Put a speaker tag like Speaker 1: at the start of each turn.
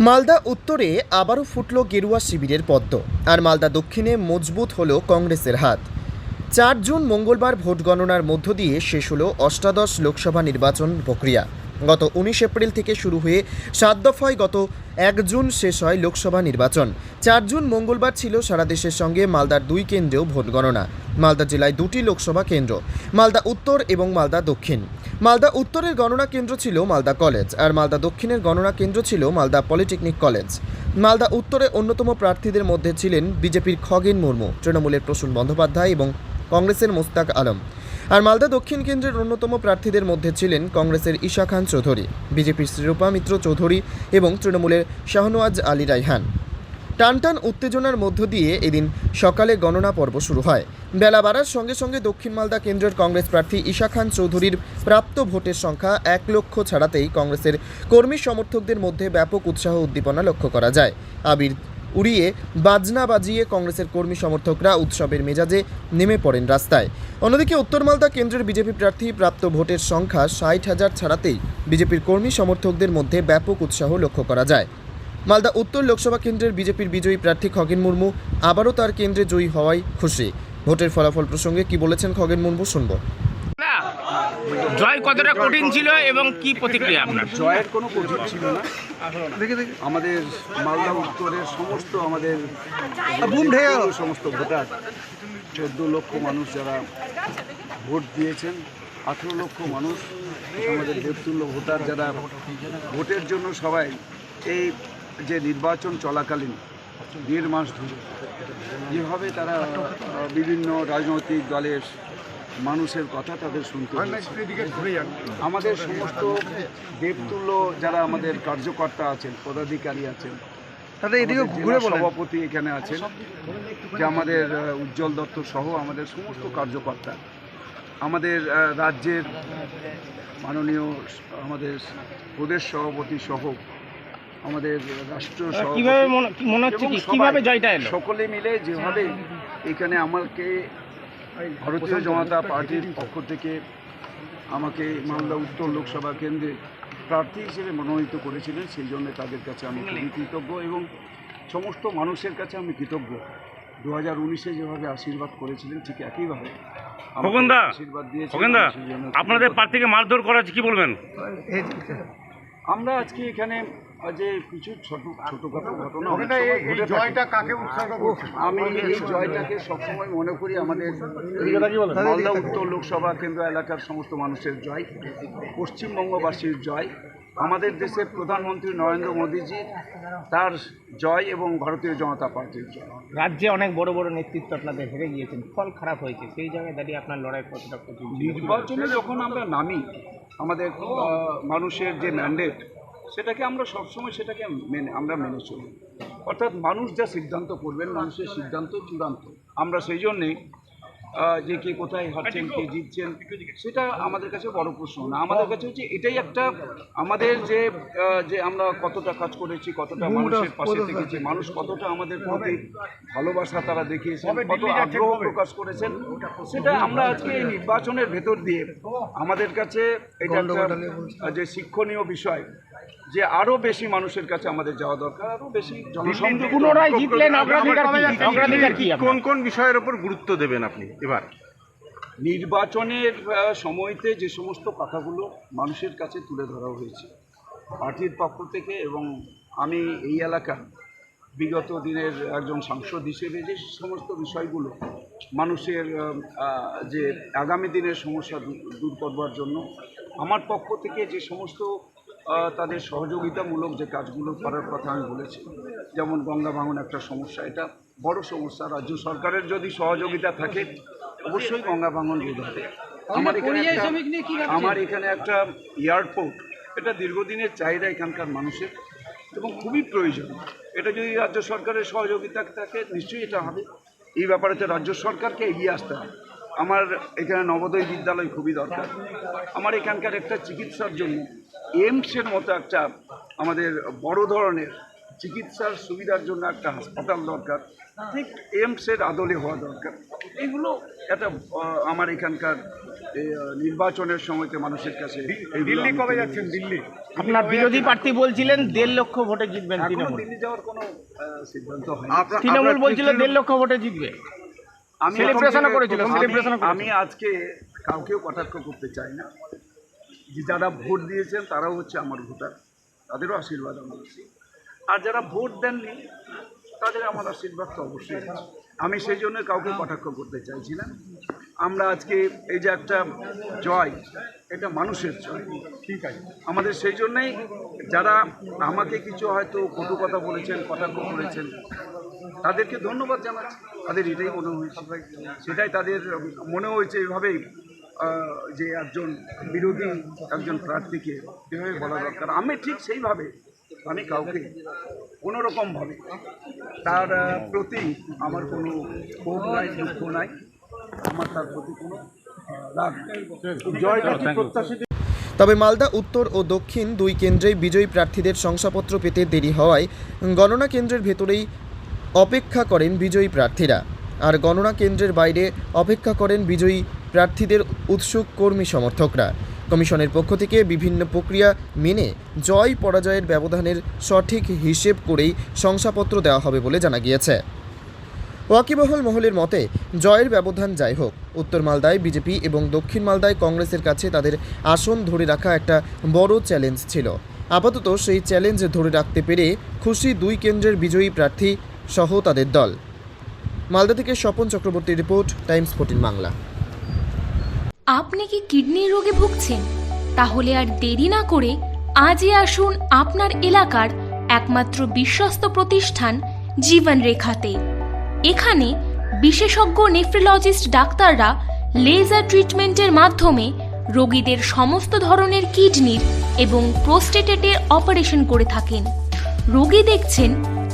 Speaker 1: মালদা উত্তরে আবারও ফুটল গেরুয়া শিবিরের পদ্ম, আর মালদা দক্ষিণে মজবুত হল কংগ্রেসের হাত। চার জুন মঙ্গলবার ভোট গণনার মধ্য দিয়ে শেষ হলো অষ্টাদশ লোকসভা নির্বাচন প্রক্রিয়া। গত উনিশ এপ্রিল থেকে শুরু হয়ে সাত দফায় গত এক জুন শেষ হয় লোকসভা নির্বাচন। চার জুন মঙ্গলবার ছিল সারা দেশের সঙ্গে মালদার দুই কেন্দ্রেও ভোট গণনা। মালদা জেলায় দুটি লোকসভা কেন্দ্র, মালদা উত্তর এবং মালদা দক্ষিণ। মালদা উত্তরের গণনা কেন্দ্র ছিল মালদা কলেজ, আর মালদা দক্ষিণের গণনা কেন্দ্র ছিল মালদা পলিটেকনিক কলেজ। মালদা উত্তরে অন্যতম প্রার্থীদের মধ্যে ছিলেন বিজেপির খগেন মুর্মু, তৃণমূলের প্রসূন বন্দ্যোপাধ্যায় এবং কংগ্রেসের মোস্তাক আলম। আর মালদা দক্ষিণ কেন্দ্রের অন্যতম প্রার্থীদের মধ্যে ছিলেন কংগ্রেসের ঈশা খান চৌধুরী, বিজেপির শ্রীরূপা মিত্র চৌধুরী এবং তৃণমূলের শাহনওয়াজ আলী রাইহান টানটান উত্তেজনার মধ্য দিয়ে এদিন সকালে গণনা পর্ব শুরু হয়। বেলা বাড়ার সঙ্গে সঙ্গে দক্ষিণ মালদা কেন্দ্রের কংগ্রেস প্রার্থী ঈশা খান চৌধুরীর প্রাপ্ত ভোটের সংখ্যা এক লক্ষ ছাড়াতেই কংগ্রেসের কর্মী সমর্থকদের মধ্যে ব্যাপক উৎসাহ উদ্দীপনা লক্ষ্য করা যায়। আবির উড়িয়ে বাজনা বাজিয়ে কংগ্রেসের কর্মী সমর্থকরা উৎসবের মেজাজে নেমে পড়েন রাস্তায়। অন্যদিকে উত্তর মালদা কেন্দ্রের বিজেপি প্রার্থী প্রাপ্ত ভোটের সংখ্যা ষাট হাজার ছাড়াতেই বিজেপির কর্মী সমর্থকদের মধ্যে ব্যাপক উৎসাহ লক্ষ্য করা যায়। মালদা উত্তর লোকসভা কেন্দ্রের বিজেপির বিজয়ী প্রার্থী খগেন মুর্মু আবারও তার কেন্দ্রে জয়ী হওয়ায় খুশি। ভোটের ফলাফল প্রসঙ্গে কি বলেছেন খগেন মুর্মু শুনব।
Speaker 2: জয় কতটা কঠিন ছিল এবং কি প্রতিক্রিয়া আপনার?
Speaker 3: জয়ের কোনো কঠিন ছিল না। দেখে দেখি। আমাদের মালদা উত্তরের সমস্ত আমাদের সমস্ত ভোটার চোদ্দ লক্ষ মানুষ যারা ভোট দিয়েছেন আঠেরো লক্ষ মানুষ আমাদের দেবতুল্য ভোটার যারা ভোটের জন্য সবাই এই যে নির্বাচন চলাকালীন দেড় মাস ধরে যেভাবে তারা বিভিন্ন রাজনৈতিক দলের মানুষের কথা তাদের শুনতে। আমাদের সমস্ত দেবতুল্য যারা আমাদের কার্যকর্তা আছেন পদাধিকারী আছেন
Speaker 4: তাদের এদিকে ঘুরে
Speaker 3: সভাপতি এখানে আছেন যে আমাদের উজ্জ্বল দত্ত সহ আমাদের সমস্ত কার্যকর্তা। আমাদের রাজ্যের মাননীয় আমাদের প্রদেশ সভাপতি সহ আমাদের রাষ্ট্র
Speaker 2: কীভাবে মনে হচ্ছে কীভাবে জয়টা এলো?
Speaker 3: সকলে মিলে যেভাবে এখানে আমাকে ভারতীয় জনতা পার্টির পক্ষ থেকে আমাকে মালদা উত্তর লোকসভা কেন্দ্রে প্রার্থী হিসেবে মনোনীত করেছিলেন সেই জন্য তাদের কাছে আমি খুবই কৃতজ্ঞ এবং সমস্ত মানুষের কাছে আমি কৃতজ্ঞ। দু হাজার উনিশে যেভাবে আশীর্বাদ করেছিলেন ঠিক একইভাবে আশীর্বাদ জন্য
Speaker 5: আপনাদের। প্রার্থীকে মারধর করা কি বলবেন?
Speaker 3: আমরা আজকে এখানে যে কিছু ছোট ছোটখাটো ঘটনা জয়টা কাকে উৎসর্গ আমি এই জয়টাকে সবসময় মনে করি আমাদের মালদা উত্তর লোকসভা কেন্দ্র এলাকার সমস্ত মানুষের জয় পশ্চিমবঙ্গবাসীর জয়। আমাদের দেশের প্রধানমন্ত্রী নরেন্দ্র মোদীজি তার জয় এবং ভারতীয় জনতা পার্টির জয়।
Speaker 2: রাজ্যে অনেক বড় বড় নেতৃত্ব আপনাদের হেরে গিয়েছেন। ফল খারাপ হয়েছে। সেই জায়গায় দাঁড়িয়ে আপনার লড়াই কতটা কঠিন
Speaker 3: নির্বাচনে যখন আমরা নামি আমাদের মানুষের যে ম্যান্ডেট সেটাকে আমরা সবসময় সেটাকে মেনে আমরা মেনে চলি। অর্থাৎ মানুষ যা সিদ্ধান্ত করবেন মানুষের সিদ্ধান্ত চূড়ান্ত। আমরা সেই জন্যেই যে কে কোথায় হারছেন কে জিতছেন সেটা আমাদের কাছে বড় প্রশ্ন না। আমাদের কাছে হচ্ছে এটাই একটা আমাদের যে যে আমরা কতটা কাজ করেছি কতটা মানুষের পাশে থেকেছি মানুষ কতটা আমাদের প্রতি ভালোবাসা তারা দেখিয়েছেন কত আগ্রহ প্রকাশ করেছেন সেটা আমরা আজকে এই নির্বাচনের ভেতর দিয়ে আমাদের কাছে এটা যে শিক্ষণীয় বিষয় যে আরও বেশি মানুষের কাছে আমাদের যাওয়া দরকার আরও বেশি জনসংযোগ
Speaker 2: পুনরায় জিতলেন অগ্রাধিকার কি?
Speaker 5: কোন কোন বিষয়ের উপর গুরুত্ব দেবেন আপনি? এবার।
Speaker 3: নির্বাচনের সময়তে যে সমস্ত কথাগুলো মানুষের কাছে তুলে ধরা হয়েছে পার্টির পক্ষ থেকে এবং আমি এই এলাকার বিগত দিনের একজন সাংসদ হিসেবে যে সমস্ত বিষয়গুলো মানুষের যে আগামী দিনের সমস্যা দূর- করবার জন্য আমার পক্ষ থেকে যে সমস্ত তাদের সহযোগিতামূলক যে কাজগুলো করার কথা আমি বলেছি যেমন গঙ্গা ভাঙন একটা সমস্যা এটা বড় সমস্যা। রাজ্য সরকারের যদি সহযোগিতা থাকে অবশ্যই গঙ্গা ভাঙন রোধ হবে। আমার এখানে আমার এখানে একটা এয়ারপোর্ট এটা দীর্ঘদিনের চাহিদা এখানকার মানুষের এবং খুবই প্রয়োজন। এটা যদি রাজ্য সরকারের সহযোগিতা থাকে নিশ্চয়ই এটা হবে। এই ব্যাপারে তো রাজ্য সরকারকে এগিয়ে আসতে হবে। আমার এখানে নবোদয় বিদ্যালয় খুবই দরকার। আমার এখানকার একটা চিকিৎসার জন্য এইমসের মতো একটা আমাদের বড় ধরনের চিকিৎসার সুবিধার জন্য একটা হাসপাতাল দরকার। ঠিক এমসের আদলে হওয়া দরকার। এইগুলো একটা আমার এখানকার নির্বাচনের সময়তে মানুষের কাছে দিল্লি কবে যাচ্ছেন দিল্লি?
Speaker 2: আপনার বিরোধী প্রার্থী বলছিলেন দেড় লক্ষ ভোটে জিতবেন তৃণমূল।
Speaker 3: দিল্লি যাওয়ার কোনো সিদ্ধান্ত
Speaker 2: তৃণমূল বলছিল দেড় লক্ষ ভোটে জিতবে।
Speaker 3: আমি
Speaker 2: করেছিল,
Speaker 3: আজকে কাউকেও কটাক্ষ করতে চাই না। যে যারা ভোট দিয়েছেন তারাও হচ্ছে আমার ভোটার। তাদেরও আশীর্বাদ আমি দিচ্ছি। আর যারা ভোট দেননি তাদের আমার আশীর্বাদ তো অবশ্যই আমি সেই জন্য কাউকে কটাক্ষ করতে চাইছি না। আমরা আজকে এই যে একটা জয় এটা মানুষের জয়। ঠিক আছে। আমাদের সেই জন্যই যারা আমাকে কিছু হয়তো কটু কথা বলেছেন কটাক্ষ করেছেন তাদেরকে ধন্যবাদ জানাচ্ছি। তাদের এটাই মনে হয়েছে। সেটাই তাদের মনে হয়েছে এইভাবেই যে একজন বিরোধী একজন প্রার্থীকে এভাবে বলা দরকার। আমি ঠিক সেইভাবে আমি কাউকে কোনোরকমভাবে তার প্রতি আমার কোনো ক্ষোভ নাই দুঃখ নাই আমার তার প্রতি কোনো রাগ জয়টা কি প্রত্যাশিত?
Speaker 1: তবে মালদা উত্তর ও দক্ষিণ দুই কেন্দ্রেই বিজয়ী প্রার্থীদের শংসাপত্র পেতে দেরি হওয়ায় গণনা কেন্দ্রের ভেতরেই অপেক্ষা করেন বিজয়ী প্রার্থীরা। আর গণনা কেন্দ্রের বাইরে অপেক্ষা করেন বিজয়ী প্রার্থীদের উৎসুক কর্মী সমর্থকরা। কমিশনের পক্ষ থেকে বিভিন্ন প্রক্রিয়া মেনে জয় পরাজয়ের ব্যবধানের সঠিক হিসেব করেই শংসাপত্র দেওয়া হবে বলে জানা গিয়েছে। ওয়াকিবহল মহলের মতে, জয়ের ব্যবধান যাই হোক, উত্তর মালদায় বিজেপি এবং দক্ষিণ মালদায় কংগ্রেসের কাছে তাদের আসন ধরে রাখা একটা বড় চ্যালেঞ্জ ছিল। আপাতত সেই চ্যালেঞ্জ ধরে রাখতে পেরে খুশি দুই কেন্দ্রের বিজয়ী প্রার্থী সহ তাদের দল। মালদা থেকে স্বপন চক্রবর্তীর রিপোর্ট, টাইমস ফোর্টিন বাংলা।
Speaker 4: আপনি কি কিডনির রোগে ভুগছেন? তাহলে আর দেরি না করে আজই আসুন আপনার এলাকার একমাত্র বিশ্বস্ত প্রতিষ্ঠান জীবন রেখাতে এখানে বিশেষজ্ঞ নেফ্রোলজিস্ট ডাক্তাররা লেজার ট্রিটমেন্টের মাধ্যমে রোগীদের সমস্ত ধরনের কিডনির এবং প্রোস্টেটেটের অপারেশন করে থাকেন। রোগী দেখছেন